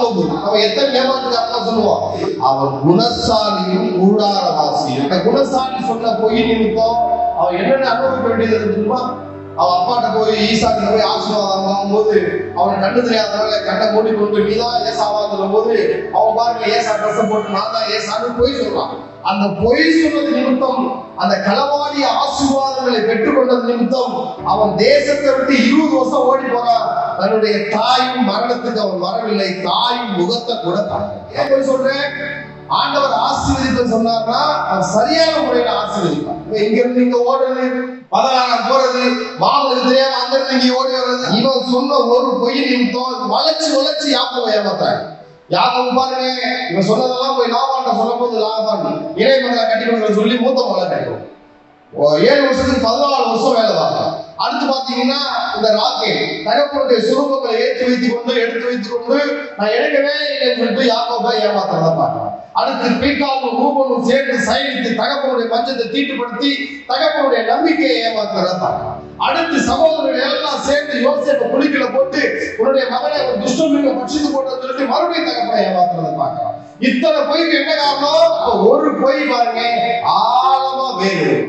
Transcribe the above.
யாக்கோபு அவன் எத்தனை ஏமாத்துக்காரன் சொல்லுவான்? அவன் குணசாலியும் கூடாரவாசியும். அந்த குணசாலி சொன்ன போய் நினைப்போம் அவன் என்னென்ன அனுபவிக்க வேண்டியது இருக்கு தெரியுமா? அவன் அப்பாட்ட போய் ஈசாக்கிட்ட போய் ஆசீர்வாதம் வாங்கும்போது அவன் கண்ணு தெரியாதனால கண்ணை மூடி கொண்டு நீதான் ஏசாவா போது அவன் பாருங்க ஏசா ட்ரெஸ் போட்டு நான் தான் ஏசான்னு பொய் சொல்றான் அந்த பொய் சொன்னது நிமித்தம் அந்த களவாடி ஆசீர்வாதங்களை பெற்றுக்கொண்டது நிமித்தம் அவன் தேசத்தை விட்டு இருபது வருஷம் ஓடி போறான். தன்னுடைய தாயும் மரணத்துக்கு அவன் வரவில்லை. தாயும் முகத்தை கூட ஏன் போய் சொல்றேன்? ஆண்டவர் ஆசீர்வதித்து சொன்னார்னா அவன் சரியான முறையில ஆசீர்வதிப்பான் இங்க இருந்து இங்க ஓடுறது பதினாறாம் போறது மாமனுக்கு தெரியாம அந்த இருந்து இங்க ஓடி வர்றது இவன் சொன்ன ஒரு பொய் நிமித்தம் வளைச்சு வளைச்சு யாப்பவை ஏமாத்துறாங்க. யாக்கம் பாருங்க இவன் சொன்னதெல்லாம் போய் லாபாண்ட சொல்லும் போது லாபான் இறை மகளை கட்டிக்கணும்னு சொல்லி மூத்த மகளை கட்டிக்கணும் ஏழு வருஷத்துக்கு பதினாலு வருஷம் வேலை பார்க்கலாம் அடுத்து பாத்தீங்கன்னா இந்த ராக்கே தகப்பனுடைய சுரூபங்களை ஏற்றி வைத்துக் கொண்டு எடுத்து வைத்துக் கொண்டு நான் எடுக்கவே இல்லைன்னு சொல்லிட்டு யாக்கோபை ஏமாத்துறத பார்க்கலாம். அடுத்து பீக்காலும் ரூபனும் சேர்ந்து சயனித்து தகப்பனுடைய பஞ்சத்தை தீட்டுப்படுத்தி தகப்பனுடைய நம்பிக்கையை ஏமாத்துறத பார்க்கலாம். அடுத்து சகோதரர்கள் எல்லாம் சேர்ந்து யோசிப்ப குளிக்கல போட்டு உன்னுடைய மகனை துஷ்டமிக்க பட்சித்து போட்டு சொல்லிட்டு மறுபடியும் இத்தனை பொய்க்கு என்ன காரணம்? ஒரு பொய் பாருங்க ஆழமா வேறு.